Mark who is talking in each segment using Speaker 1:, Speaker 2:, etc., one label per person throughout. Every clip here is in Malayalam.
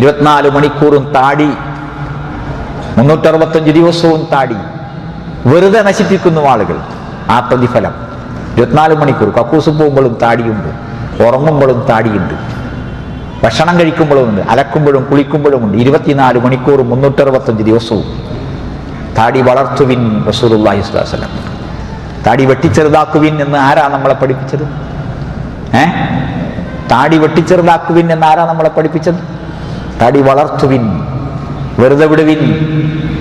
Speaker 1: ഇരുപത്തിനാല് മണിക്കൂറും താടി മുന്നൂറ്ററുപത്തഞ്ച് ദിവസവും താടി. വെറുതെ നശിപ്പിക്കുന്നു ആളുകൾ. ആ പ്രതിഫലം ഇരുപത്തിനാല് മണിക്കൂർ. കക്കൂസ് പോകുമ്പോഴും താടിയുണ്ട്. ഉറങ്ങുമ്പോഴും താടിയുണ്ട്. ഭക്ഷണം കഴിക്കുമ്പോഴും ഉണ്ട്. അലക്കുമ്പോഴും കുളിക്കുമ്പോഴും ഉണ്ട്. ഇരുപത്തിനാല് മണിക്കൂറും മുന്നൂറ്ററുപത്തഞ്ച് ദിവസവും. താടി വളർത്തുവിൻ റസൂലുള്ളാഹി സ്വലം താടി വെട്ടിച്ചെറുതാക്കുവിൻ എന്ന് ആരാ നമ്മളെ പഠിപ്പിച്ചത്? ഏ? താടി വെട്ടിച്ചെറുതാക്കുവിൻ എന്ന് ആരാ നമ്മളെ പഠിപ്പിച്ചത്? താടി വളർത്തുവിൻ വെറുതെ വിടുവിൻ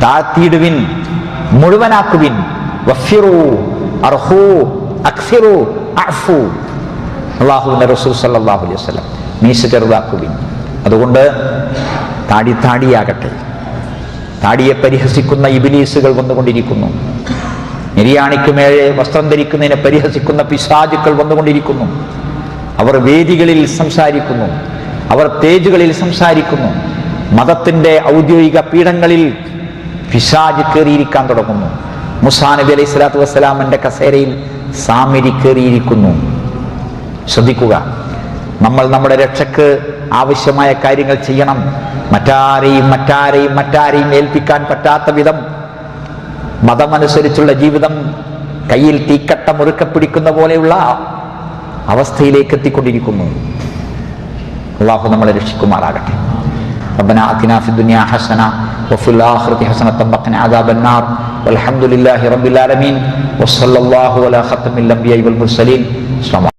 Speaker 1: താഴ്ത്തിയിടുവിൻ മുഴുവനാക്കുവിൻ. അലൈഹി മീശ ചെറുതാക്കുവിൻ. അതുകൊണ്ട് താടി താടിയാകട്ടെ. താടിയെ പരിഹസിക്കുന്ന ഇബിലീസുകൾ വന്നുകൊണ്ടിരിക്കുന്നു. നിര്യാണിക്കുമേഴെ വസ്ത്രം ധരിക്കുന്നതിനെ പരിഹസിക്കുന്ന പിശാചുക്കൾ വന്നുകൊണ്ടിരിക്കുന്നു. അവർ വേദികളിൽ സംസാരിക്കുന്നു. അവർ പേജുകളിൽ സംസാരിക്കുന്നു. മതത്തിന്റെ ഔദ്യോഗിക പീഠങ്ങളിൽ പിശാജ് കയറിയിരിക്കാൻ തുടങ്ങുന്നു. മുസാ നബി അലൈഹി സ്വലാത്തു വസ്സലാമന്റെ കസേരയിൽ സാമിരി കയറിയിരിക്കുന്നു. ശ്രദ്ധിക്കുക നമ്മൾ നമ്മുടെ രക്ഷക്ക് ആവശ്യമായ കാര്യങ്ങൾ ചെയ്യണം. മറ്റാരെയും മറ്റാരെയും മറ്റാരെയും ഏൽപ്പിക്കാൻ പറ്റാത്ത വിധം മതമനുസരിച്ചുള്ള ജീവിതം കയ്യിൽ തീക്കട്ട മുറുക്കെ പിടിക്കുന്ന പോലെയുള്ള അവസ്ഥയിലേക്ക് എത്തിക്കൊണ്ടിരിക്കുന്നു. അള്ളാഹു നമ്മളെ രക്ഷിക്കുമാറാകട്ടെ ربنا آتنا في الدنيا حسنة وفي الآخرة حسنة وقنا عذاب النار والحمد لله رب العالمين وصلى الله على ختم الأنبياء والمرسلين السلام عليكم